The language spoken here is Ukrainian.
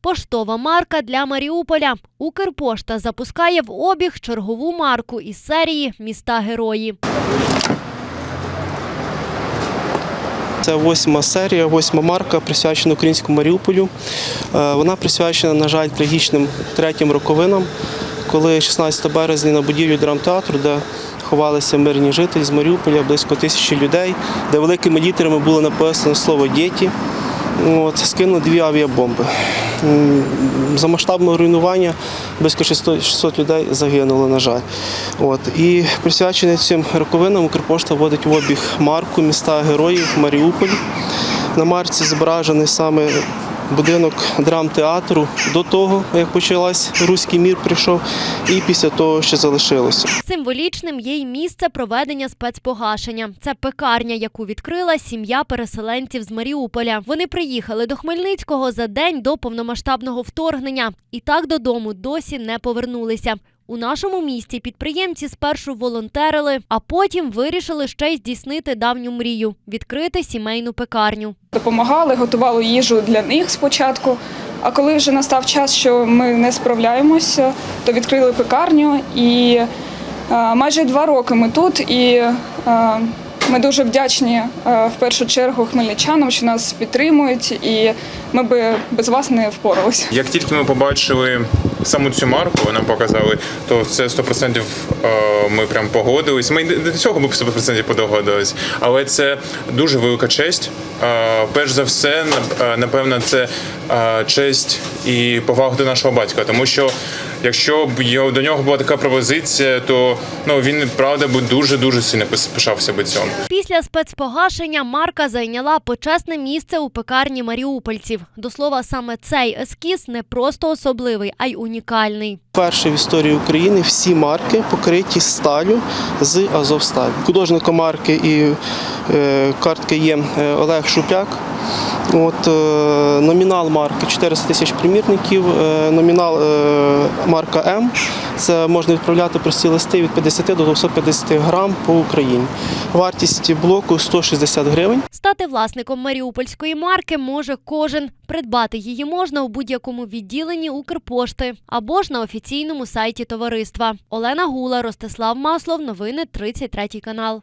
Поштова марка для Маріуполя. Укрпошта запускає в обіг чергову марку із серії Міста Герої. Це восьма серія, восьма марка, присвячена українському Маріуполю. Е, Вона присвячена, на жаль, трагічним третім роковинам, коли 16 березня на будівлю драмтеатру, де ховалися мирні жителі з Маріуполя, близько тисячі людей, де великими літерами було написано слово діті. Скинули дві авіабомби. За масштабного руйнування близько 600 600 людей загинуло, на жаль. От. І присвячений цим роковинам Укрпошта вводить в обіг марку міста героїв Маріуполь. На марці зображений саме будинок драмтеатру до того, як почалась руський мір прийшов, і після того, що залишилося. Символічним є й місце проведення спецпогашення. Це пекарня, яку відкрила сім'я переселенців з Маріуполя. Вони приїхали до Хмельницького за день до повномасштабного вторгнення і так додому досі не повернулися. У нашому місті підприємці спершу волонтерили, а потім вирішили ще й здійснити давню мрію відкрити сімейну пекарню. Допомагали, готували їжу для них спочатку. А коли вже настав час, що ми не справляємося, то відкрили пекарню. І е, майже два роки ми тут. І е, ми дуже вдячні е, в першу чергу хмельничанам, що нас підтримують, і ми би без вас не впоралися. Як тільки ми побачили саму цю марку, нам показали, то це 100% е, ми прям погодились. Ми до цього ми 100% подогодились, але це дуже велика честь. Е, Перш за все, е, напевно, це честь і повага до нашого батька, тому що. Якщо б його- до нього була така пропозиція, то ну він правда би дуже дуже сильно пишався би цьому. Після спецпогашення марка зайняла почесне місце у пекарні маріупольців. До слова, саме цей ескіз не просто особливий, а й унікальний. Перші в історії України всі марки покриті сталю з Азовсталь. Художником марки і е, картки є е, Олег Шупяк. От, е, номінал марки 400 тисяч примірників, е, номінал е, марка М. Це можна відправляти прості листи від 50 до 250 грам по Україні. Вартість блоку 160 гривень. Стати власником маріупольської марки може кожен. Придбати її можна у будь-якому відділенні Укрпошти або ж на офіційному сайті товариства. Олена Гула, Ростислав Маслов. Новини 33 канал.